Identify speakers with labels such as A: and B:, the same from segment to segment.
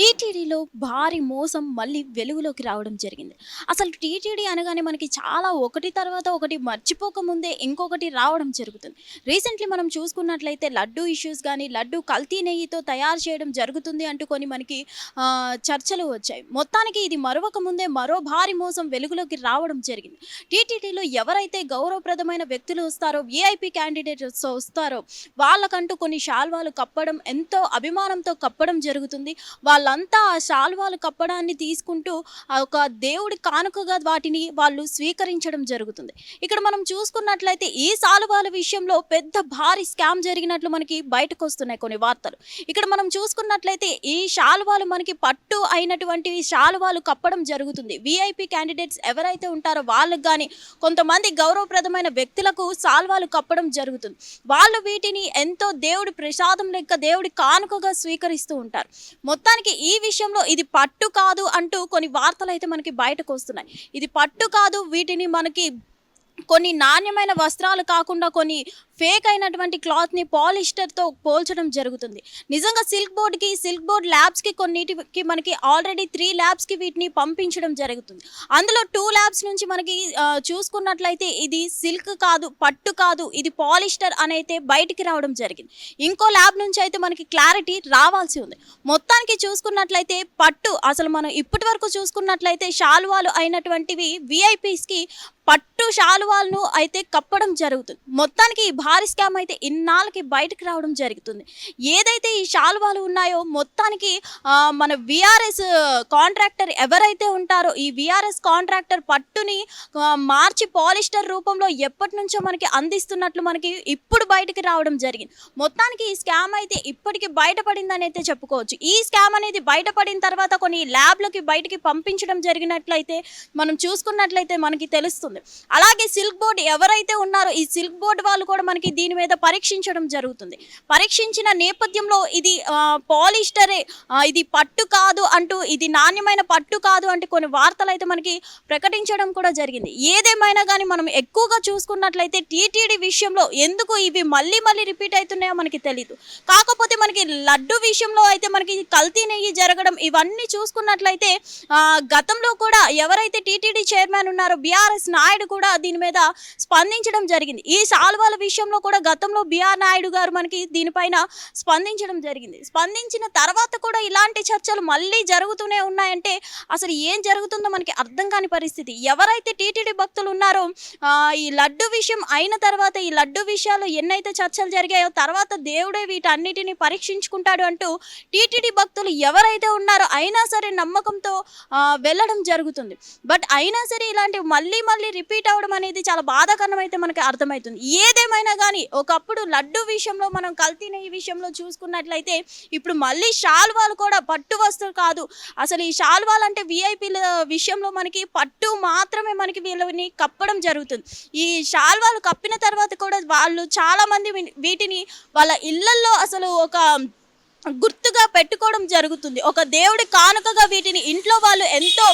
A: టీటీడీలో భారీ మోసం మళ్ళీ వెలుగులోకి రావడం జరిగింది. అసలు టీటీడీ అనగానే మనకి చాలా ఒకటి తర్వాత ఒకటి మర్చిపోకముందే ఇంకొకటి రావడం జరుగుతుంది. రీసెంట్లీ మనం చూసుకున్నట్లయితే లడ్డు ఇష్యూస్ కానీ లడ్డు కల్తీ నెయ్యితో తయారు చేయడం జరుగుతుంది అంటూ కొన్ని మనకి చర్చలు వచ్చాయి. మొత్తానికి ఇది మరొక ముందే మరో భారీ మోసం వెలుగులోకి రావడం జరిగింది. టీటీడీలో ఎవరైతే గౌరవప్రదమైన వ్యక్తులు వస్తారో విఐపి క్యాండిడేట్స్ వస్తారో వాళ్ళకంటూ కొన్ని శాల్వాలు కప్పడం ఎంతో అభిమానంతో కప్పడం జరుగుతుంది. వాళ్ళ వాళ్ళంతా ఆ శాల్వాలు కప్పడాన్ని తీసుకుంటూ ఆ ఒక దేవుడి కానుకగా వాటిని వాళ్ళు స్వీకరించడం జరుగుతుంది. ఇక్కడ మనం చూసుకున్నట్లయితే ఈ శాలువాల విషయంలో పెద్ద భారీ స్కామ్ జరిగినట్లు మనకి బయటకు వస్తున్నాయి కొన్ని వార్తలు. ఇక్కడ మనం చూసుకున్నట్లయితే ఈ శాలువాలు మనకి పట్టు అయినటువంటి శాలువాలు కప్పడం జరుగుతుంది. విఐపి క్యాండిడేట్స్ ఎవరైతే ఉంటారో వాళ్ళకు కానీ కొంతమంది గౌరవప్రదమైన వ్యక్తులకు శాల్వాలు కప్పడం జరుగుతుంది. వాళ్ళు వీటిని ఎంతో దేవుడి ప్రసాదం లెక్క దేవుడి కానుకగా స్వీకరిస్తూ ఉంటారు. మొత్తానికి ఈ విషయంలో ఇది పట్టు కాదు అంటూ కొన్ని వార్తలు అయితే మనకి బయటకు వస్తున్నాయి. ఇది పట్టు కాదు వీటిని మనకి కొన్ని నాణ్యమైన వస్త్రాలు కాకుండా కొన్ని ఫేక్ అయినటువంటి క్లాత్ని పాలిస్టర్తో పోల్చడం జరుగుతుంది. నిజంగా సిల్క్ బోర్డ్కి సిల్క్ బోర్డ్ ల్యాబ్స్కి కొన్నిటికి మనకి ఆల్రెడీ త్రీ ల్యాబ్స్కి వీటిని పంపించడం జరుగుతుంది. అందులో టూ ల్యాబ్స్ నుంచి మనకి చూసుకున్నట్లయితే ఇది సిల్క్ కాదు పట్టు కాదు ఇది పాలిస్టర్ అనైతే బయటికి రావడం జరిగింది. ఇంకో ల్యాబ్ నుంచి అయితే మనకి క్లారిటీ రావాల్సి ఉంది. మొత్తానికి చూసుకున్నట్లయితే పట్టు అసలు మనం ఇప్పటి వరకు చూసుకున్నట్లయితే శాలువాలు అయినటువంటివి విఐపీస్కి పట్టు శాలువాలను అయితే కప్పడం జరుగుతుంది. మొత్తానికి ఈ భారీ స్కామ్ అయితే ఇన్నాళ్ళకి బయటకు రావడం జరుగుతుంది. ఏదైతే ఈ శాలువాలు ఉన్నాయో మొత్తానికి మన విఆర్ఎస్ కాంట్రాక్టర్ ఎవరైతే ఉంటారో ఈ విఆర్ఎస్ కాంట్రాక్టర్ పట్టుని మార్చి పాలిస్టర్ రూపంలో ఎప్పటి నుంచో మనకి అందిస్తున్నట్లు మనకి ఇప్పుడు బయటకు రావడం జరిగింది. మొత్తానికి ఈ స్కామ్ అయితే ఇప్పటికి బయటపడిందని అయితే చెప్పుకోవచ్చు. ఈ స్కామ్ అనేది బయటపడిన తర్వాత కొన్ని ల్యాబ్లకి బయటికి పంపించడం జరిగినట్లయితే మనం చూసుకున్నట్లయితే మనకి తెలుస్తుంది. అలాగే సిల్క్ బోర్డ్ ఎవరైతే ఉన్నారో ఈ సిల్క్ బోర్డ్ వాళ్ళు కూడా మనకి దీని మీద పరీక్షించడం జరుగుతుంది. పరీక్షించిన నేపథ్యంలో ఇది పాలిస్టరే ఇది పట్టు కాదు అంటూ ఇది నాణ్యమైన పట్టు కాదు అంటే కొన్ని వార్తలు అయితే మనకి ప్రకటించడం కూడా జరిగింది. ఏదేమైనా కానీ మనం ఎక్కువగా చూసుకున్నట్లయితే టీటీడీ విషయంలో ఎందుకు ఇవి మళ్ళీ మళ్ళీ రిపీట్ అవుతున్నాయో మనకి తెలియదు కాకపోతే మనకి లడ్డు విషయంలో అయితే మనకి కల్తీ నెయ్యి జరగడం ఇవన్నీ చూసుకున్నట్లయితే గతంలో కూడా ఎవరైతే టీటీడీ చైర్మన్ ఉన్నారో బీఆర్ఎస్ నాయుడు కూడా దీని మీద స్పందించడం జరిగింది. ఈ సాల్వాల విషయంలో కూడా గతంలో బిఆర్ నాయుడు గారు మనకి దీనిపైన స్పందించడం జరిగింది. స్పందించిన తర్వాత కూడా ఇలాంటి చర్చలు మళ్ళీ జరుగుతూనే ఉన్నాయంటే అసలు ఏం జరుగుతుందో మనకి అర్థం కాని పరిస్థితి. ఎవరైతే టీటీడీ భక్తులు ఉన్నారో ఈ లడ్డు విషయం అయిన తర్వాత ఈ లడ్డు విషయాలు ఎన్నైతే చర్చలు జరిగాయో తర్వాత దేవుడే వీటన్నిటిని పరీక్షించుకుంటాడు అంటూ టీటీడీ భక్తులు ఎవరైతే ఉన్నారో అయినా సరే నమ్మకంతో వెళ్ళడం జరుగుతుంది. బట్ అయినా సరే ఇలాంటివి మళ్ళీ మళ్ళీ రిపీట్ అవడం అనేది చాలా బాధాకరం అయితే మనకి అర్థమవుతుంది. ఏదేమైనా కానీ ఒకప్పుడు లడ్డు విషయంలో మనం కల్తీ నెయ్యి విషయంలో చూసుకున్నట్లయితే ఇప్పుడు మళ్ళీ షాల్వాలు కూడా పట్టు వస్తువు కాదు. అసలు ఈ షాల్వాలు అంటే విఐపీల విషయంలో మనకి పట్టు మాత్రమే మనకి వీళ్ళని కప్పడం జరుగుతుంది. ఈ షాల్వాలు కప్పిన తర్వాత కూడా వాళ్ళు చాలా మంది వీటిని వాళ్ళ ఇళ్ళల్లో అసలు ఒక గుర్తుగా పెట్టుకోవడం జరుగుతుంది. ఒక దేవుడి కానుకగా వీటిని ఇంట్లో వాళ్ళు ఎంతో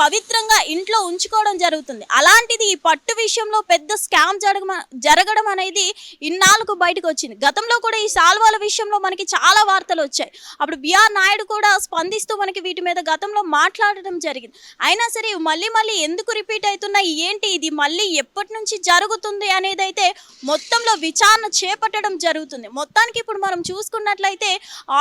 A: పవిత్రంగా ఇంట్లో ఉంచుకోవడం జరుగుతుంది. అలాంటిది ఈ పట్టు విషయంలో పెద్ద స్కామ్ జరగ జరగడం అనేది ఇన్నాళ్ళకు బయటకు వచ్చింది. గతంలో కూడా ఈ సాల్వాల విషయంలో మనకి చాలా వార్తలు వచ్చాయి. అప్పుడు బిఆర్ నాయుడు కూడా స్పందిస్తూ మనకి వీటి మీద గతంలో మాట్లాడడం జరిగింది. అయినా సరే మళ్ళీ మళ్ళీ ఎందుకు రిపీట్ అవుతున్నాయి? ఏంటి ఇది? మళ్ళీ ఎప్పటి నుంచి జరుగుతుంది అనేది అయితే మొత్తంలో విచారణ చేపట్టడం జరుగుతుంది. మొత్తానికి ఇప్పుడు మనం చూసుకున్నట్లయితే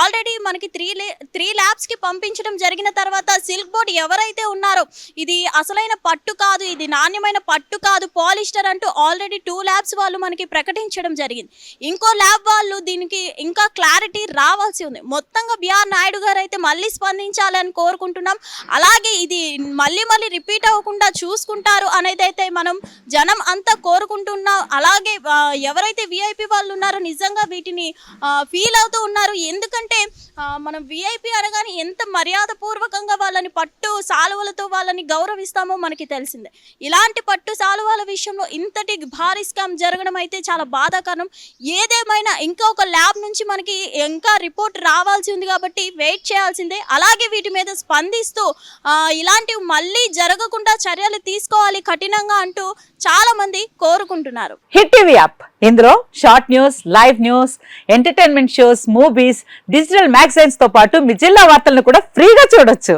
A: ఆల్రెడీ మనకి త్రీ త్రీ ల్యాబ్స్కి పంపించడం జరిగిన తర్వాత సిల్క్ బోర్డ్ ఎవరైతే ఉన్నారు ఇది అసలైన పట్టు కాదు ఇది నాణ్యమైన పట్టు కాదు పాలిస్టర్ అంటూ ఆల్రెడీ టూ ల్యాబ్స్ వాళ్ళు మనకి ప్రకటించడం జరిగింది. ఇంకో ల్యాబ్ వాళ్ళు దీనికి ఇంకా క్లారిటీ రావాల్సి ఉంది. మొత్తంగా బిఆర్ నాయుడు గారు అయితే మళ్ళీ స్పందించాలని కోరుకుంటున్నాం. అలాగే ఇది మళ్ళీ మళ్ళీ రిపీట్ అవ్వకుండా చూసుకుంటారు అనేది అయితే మనం జనం అంతా కోరుకుంటున్నాం. అలాగే ఎవరైతే విఐపి వాళ్ళు ఉన్నారో నిజంగా వీటిని ఫీల్ అవుతూ ఉన్నారు. ఎందుకంటే మనం విఐపి అనగానే ఎంత మర్యాదపూర్వకంగా వాళ్ళని పట్టు సా సాలువలతో వాళ్ళని గౌరవిస్తామో మనకి తెలిసిందే. ఇలాంటి పట్టు సాలువల విషయంలో ఇంతటి భారీ స్కామ్ జరగడం అయితే చాలా బాధాకరం. ఏదేమైనా ఇంకా ఒక ల్యాబ్ నుంచి మనకి ఇంకా రిపోర్ట్ రావాల్సి ఉంది కాబట్టి వెయిట్ చేయాల్సిందే. అలాగే వీటి మీద స్పందిస్తూ ఇలాంటివి మళ్ళీ జరగకుండా చర్యలు తీసుకోవాలి కఠినంగా అంటూ చాలా మంది కోరుకుంటున్నారు.
B: Hit TV app. ఇందులో short news live news entertainment shows movies digital మ్యాగజైన్స్తో పాటు మీ జిల్లా వార్తలను కూడా ఫ్రీగా చూడొచ్చు.